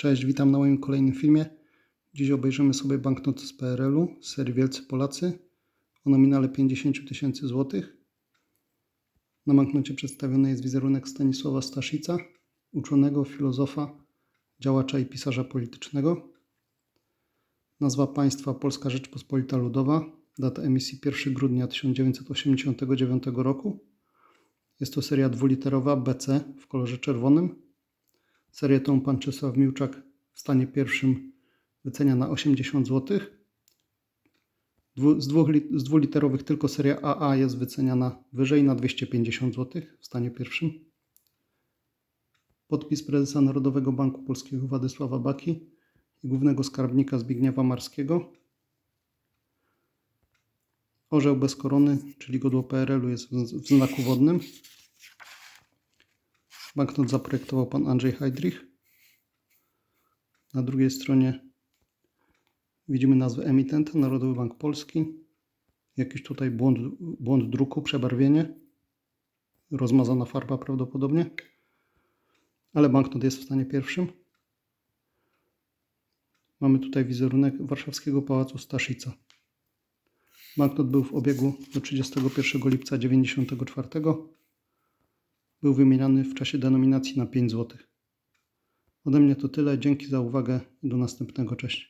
Cześć, witam na moim kolejnym filmie. Dziś obejrzymy sobie banknot z PRL-u z serii Wielcy Polacy o nominale 50 tysięcy złotych. Na banknocie przedstawiony jest wizerunek Stanisława Staszica, uczonego, filozofa, działacza i pisarza politycznego. Nazwa państwa Polska Rzeczpospolita Ludowa, data emisji 1 grudnia 1989 roku. Jest to seria dwuliterowa BC w kolorze czerwonym. Serię tą pan Czesław Miłczak w stanie pierwszym wycenia na 80 zł. Z, dwóch, z dwuliterowych tylko seria AA jest wyceniana wyżej na 250 zł w stanie pierwszym. Podpis prezesa Narodowego Banku Polskiego Władysława Baki i głównego skarbnika Zbigniewa Marskiego. Orzeł bez korony, czyli godło PRL-u jest w znaku wodnym. Banknot zaprojektował pan Andrzej Heydrich. Na drugiej stronie widzimy nazwę emitenta Narodowy Bank Polski. Jakiś tutaj błąd, błąd druku, przebarwienie. Rozmazana farba prawdopodobnie. Ale banknot jest w stanie pierwszym. Mamy tutaj wizerunek warszawskiego Pałacu Staszica. Banknot był w obiegu do 31 lipca 1994 był wymieniany w czasie denominacji na 5 zł. Ode mnie to tyle. Dzięki za uwagę. Do następnego. Cześć.